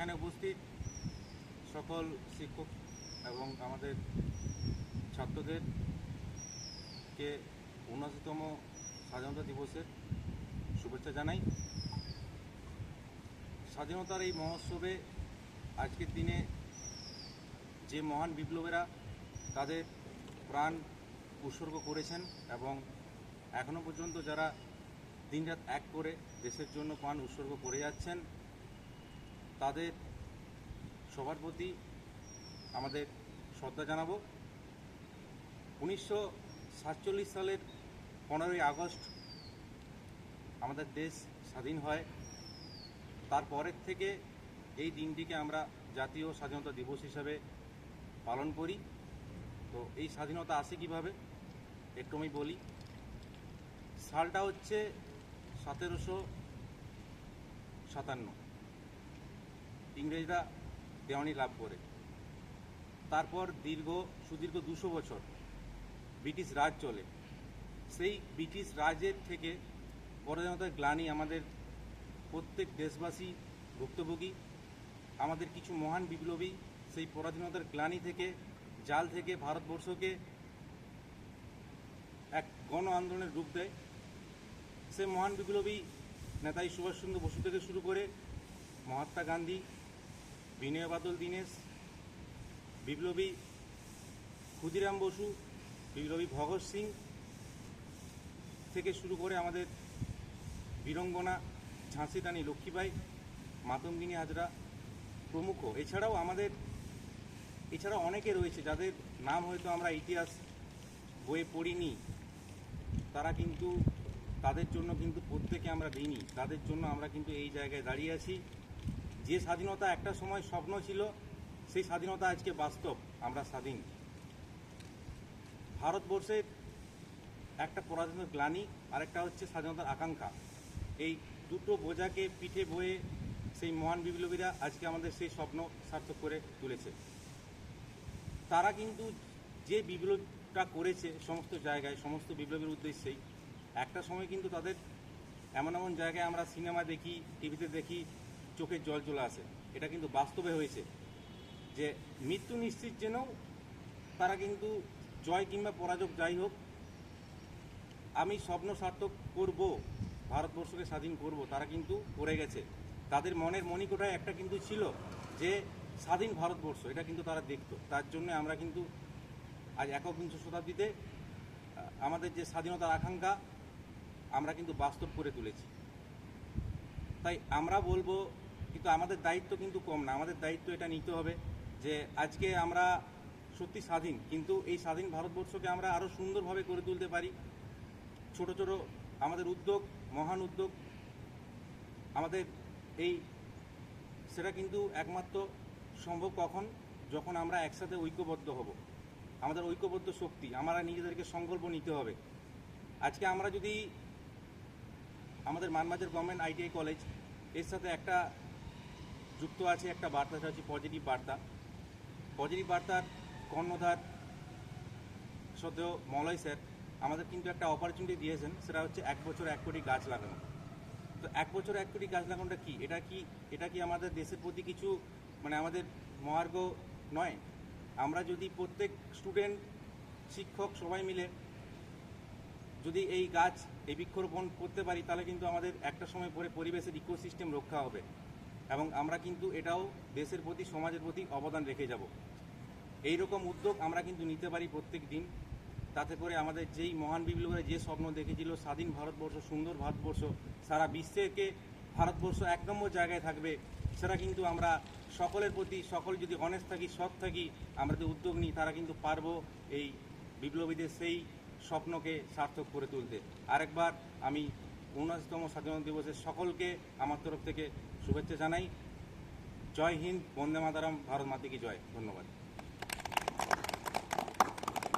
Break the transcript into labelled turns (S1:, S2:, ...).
S1: এখানে উপস্থিত সকল শিক্ষক এবং আমাদের ছাত্রদের কে উনআশিতম স্বাধীনতা দিবসের শুভেচ্ছা জানাই। স্বাধীনতার এই মহোৎসবে আজকের দিনে যে মহান বিপ্লবেরা তাদের প্রাণ উৎসর্গ করেছেন এবং এখনও পর্যন্ত যারা দিনরাত এক করে দেশের জন্য প্রাণ উৎসর্গ করে যাচ্ছেন তাদের সবার প্রতি আমাদের শ্রদ্ধা জানাব। উনিশশো সাতচল্লিশ সালের পনেরোই আগস্ট আমাদের দেশ স্বাধীন হয়। তারপরের থেকে এই দিনটিকে আমরা জাতীয় স্বাধীনতা দিবস হিসাবে পালন করি। তো এই স্বাধীনতা আসে কীভাবে? একটু আমি বলি। সালটা হচ্ছে সতেরোশো সাতান্ন। ইংরেজরা দেওয়ানি লাভ করে। তারপর দীর্ঘ, সুদীর্ঘ দুশো বছর ব্রিটিশ রাজ চলে। সেই ব্রিটিশ রাজের থেকে পরাধীনতার গ্লানি আমাদের প্রত্যেক দেশবাসী ভুক্তভোগী, আমাদের কিছু মহান বিপ্লবী সেই পরাধীনতার গ্লানি থেকে, জাল থেকে, ভারতবর্ষকে এক গণ আন্দোলনের রূপ দেয়। সে মহান বিপ্লবী নেতাজি সুভাষচন্দ্র বসু থেকে শুরু করে মহাত্মা গান্ধী বিনয় বাদল, দীনেশ, বিপ্লবী ক্ষুদিরাম বসু, বিপ্লবী ভগৎ সিং থেকে শুরু করে আমাদের বীরঙ্গনা ঝাঁসি রানী লক্ষ্মীবাই, মাতঙ্গিনী হাজরা প্রমুখ। এছাড়াও আমাদের, এছাড়াও অনেকে রয়েছে যাদের নাম হয়তো আমরা ইতিহাস বইয়ে পড়িনি। তারা কিন্তু, তাদের জন্য কিন্তু প্রত্যেকে আমরা দিইনি। তাদের জন্য আমরা কিন্তু এই জায়গায় দাঁড়িয়ে আছি। যে স্বাধীনতা একটা সময় স্বপ্ন ছিল, সেই স্বাধীনতা আজকে বাস্তব, আমরা স্বাধীন। ভারতবর্ষের একটা পরাধীনতার গ্লানি, আরেকটা হচ্ছে স্বাধীনতার আকাঙ্ক্ষা। এই দুটো বোঝাকে পিঠে বয়ে সেই মহান বিপ্লবীরা আজকে আমাদের সেই স্বপ্ন সার্থক করে তুলেছে। তারা কিন্তু যে বিপ্লবটা করেছে সমস্ত জায়গায়, সমস্ত বিপ্লবের উদ্দেশ্যেই, একটা সময় কিন্তু তাদের এমন এমন জায়গায় আমরা সিনেমা দেখি, টিভিতে দেখি চোখের জল চলে আসে। এটা কিন্তু বাস্তবে হয়েছে যে মৃত্যু নিশ্চিত জেনেও তারা কিন্তু জয় কিংবা পরাজয় যাই হোক, আমি স্বপ্ন সার্থক করব, ভারতবর্ষকে স্বাধীন করব, তারা কিন্তু করে গেছে। তাদের মনের মণিকোঠায় একটা কিন্তু ছিল যে স্বাধীন ভারতবর্ষ, এটা কিন্তু তারা দেখতো। তার জন্য আমরা কিন্তু আজ একবিংশ শতাব্দীতে আমাদের যে স্বাধীনতার আকাঙ্ক্ষা, আমরা কিন্তু বাস্তব করে তুলেছি। তাই আমরা বলব কিন্তু আমাদের দায়িত্ব কিন্তু কম না। আমাদের দায়িত্ব এটা নিতে হবে যে আজকে আমরা সত্যি স্বাধীন, কিন্তু এই স্বাধীন ভারতবর্ষকে আমরা আরও সুন্দরভাবে করে তুলতে পারি। ছোট ছোট আমাদের উদ্যোগ, মহান উদ্যোগ, আমাদের এই সেটা কিন্তু একমাত্র সম্ভব কখন? যখন আমরা একসাথে ঐক্যবদ্ধ হব। আমাদের ঐক্যবদ্ধ শক্তি, আমরা নিজেদেরকে সংকল্প নিতে হবে। আজকে আমরা যদি আমাদের মানবাজার গভর্নমেন্ট আইটিআই কলেজ, এর সাথে একটা যুক্ত আছে একটা বার্তা, সেটা হচ্ছে পজিটিভ বার্তা। পজিটিভ বার্তার কর্ণধার সত্ত্বেও মলয় স্যার আমাদের কিন্তু একটা অপরচুনিটি দিয়েছেন, সেটা হচ্ছে এক বছর এক কোটি গাছ লাগানো। তো এক বছর এক কোটি গাছ লাগানোটা কি? এটা কি এটা কি আমাদের দেশের প্রতি কিছু মানে আমাদের মহার্ঘ নয়? আমরা যদি প্রত্যেক স্টুডেন্ট শিক্ষক সবাই মিলে যদি এই গাছ এই বৃক্ষরোপণ করতে পারি, তাহলে কিন্তু আমাদের একটা সময় পরে পরিবেশের ইকোসিস্টেম রক্ষা হবে। এবং আমরা কিন্তু এটাও দেশের প্রতি, সমাজের প্রতি অবদান রেখে যাব। এই রকম উদ্যোগ আমরা কিন্তু নিতে পারি প্রত্যেক দিন তাতে করে আমাদের যেই মহান বিপ্লবীরা যে স্বপ্ন দেখেছিল, স্বাধীন ভারতবর্ষ, সুন্দর ভারতবর্ষ, সারা বিশ্বেকে ভারতবর্ষ এক নম্বর জায়গায় থাকবে, সেটা কিন্তু আমরা সকলের প্রতি, সকল যদি অনেস্ট থাকি, সৎ থাকি, আমরা যদি উদ্যোগ নিই, তারা কিন্তু পারব এই বিপ্লবীদের সেই স্বপ্নকে সার্থক করে তুলতে। আরেকবার আমি উনআশিতম স্বাধীনতা দিবসে সকলকে আমার তরফ থেকে শুভেচ্ছা জানাই। জয় হিন্দ, বন্দে মাতারাম, ভারত মাতিকে জয়। ধন্যবাদ।